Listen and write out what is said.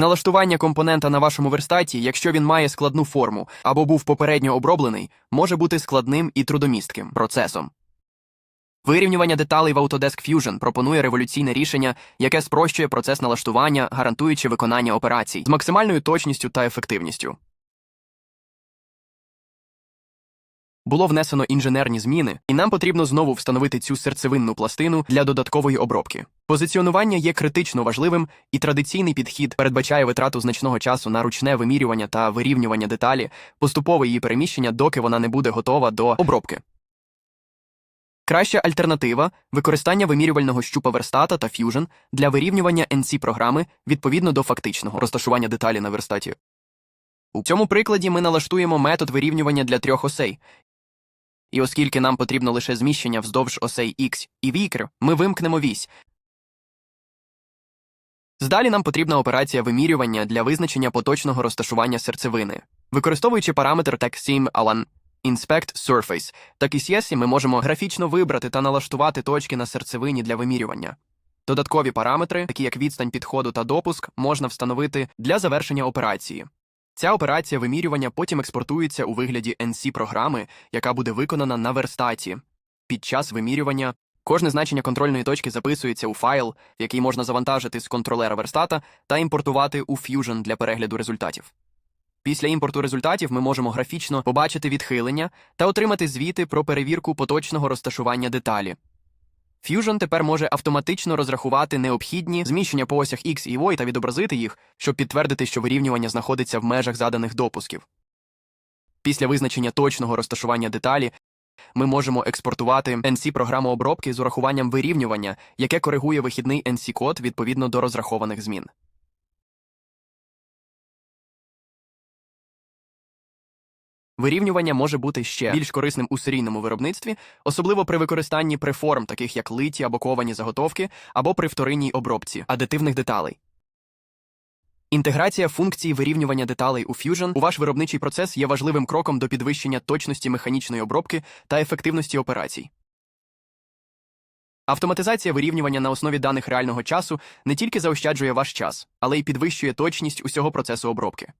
Налаштування компонента на вашому верстаті, якщо він має складну форму або був попередньо оброблений, може бути складним і трудомістким процесом. Вирівнювання деталей в Autodesk Fusion пропонує революційне рішення, яке спрощує процес налаштування, гарантуючи виконання операцій з максимальною точністю та ефективністю. Було внесено інженерні зміни, і нам потрібно знову встановити цю серцевинну пластину для додаткової обробки. Позиціонування є критично важливим, і традиційний підхід передбачає витрату значного часу на ручне вимірювання та вирівнювання деталі, поступове її переміщення, доки вона не буде готова до обробки. Краща альтернатива використання вимірювального щупа верстата та Fusion для вирівнювання NC програми відповідно до фактичного розташування деталі на верстаті. У цьому прикладі ми налаштуємо метод вирівнювання для трьох осей. І оскільки нам потрібно лише зміщення вздовж осей X і Y, ми вимкнемо вісь. Здалі нам потрібна операція вимірювання для визначення поточного розташування серцевини. Використовуючи параметр TagSim Alan Inspect Surface, так і CSI ми можемо графічно вибрати та налаштувати точки на серцевині для вимірювання. Додаткові параметри, такі як відстань підходу та допуск, можна встановити для завершення операції. Ця операція вимірювання потім експортується у вигляді NC-програми, яка буде виконана на верстаті. Під час вимірювання кожне значення контрольної точки записується у файл, який можна завантажити з контролера верстата та імпортувати у Fusion для перегляду результатів. Після імпорту результатів ми можемо графічно побачити відхилення та отримати звіти про перевірку поточного розташування деталі. Fusion тепер може автоматично розрахувати необхідні зміщення по осях X і Y та відобразити їх, щоб підтвердити, що вирівнювання знаходиться в межах заданих допусків. Після визначення точного розташування деталі ми можемо експортувати NC-програму обробки з урахуванням вирівнювання, яке коригує вихідний NC-код відповідно до розрахованих змін. Вирівнювання може бути ще більш корисним у серійному виробництві, особливо при використанні преформ, таких як литі або ковані заготовки, або при вторинній обробці адитивних деталей. Інтеграція функції вирівнювання деталей у Fusion у ваш виробничий процес є важливим кроком до підвищення точності механічної обробки та ефективності операцій. Автоматизація вирівнювання на основі даних реального часу не тільки заощаджує ваш час, але й підвищує точність усього процесу обробки.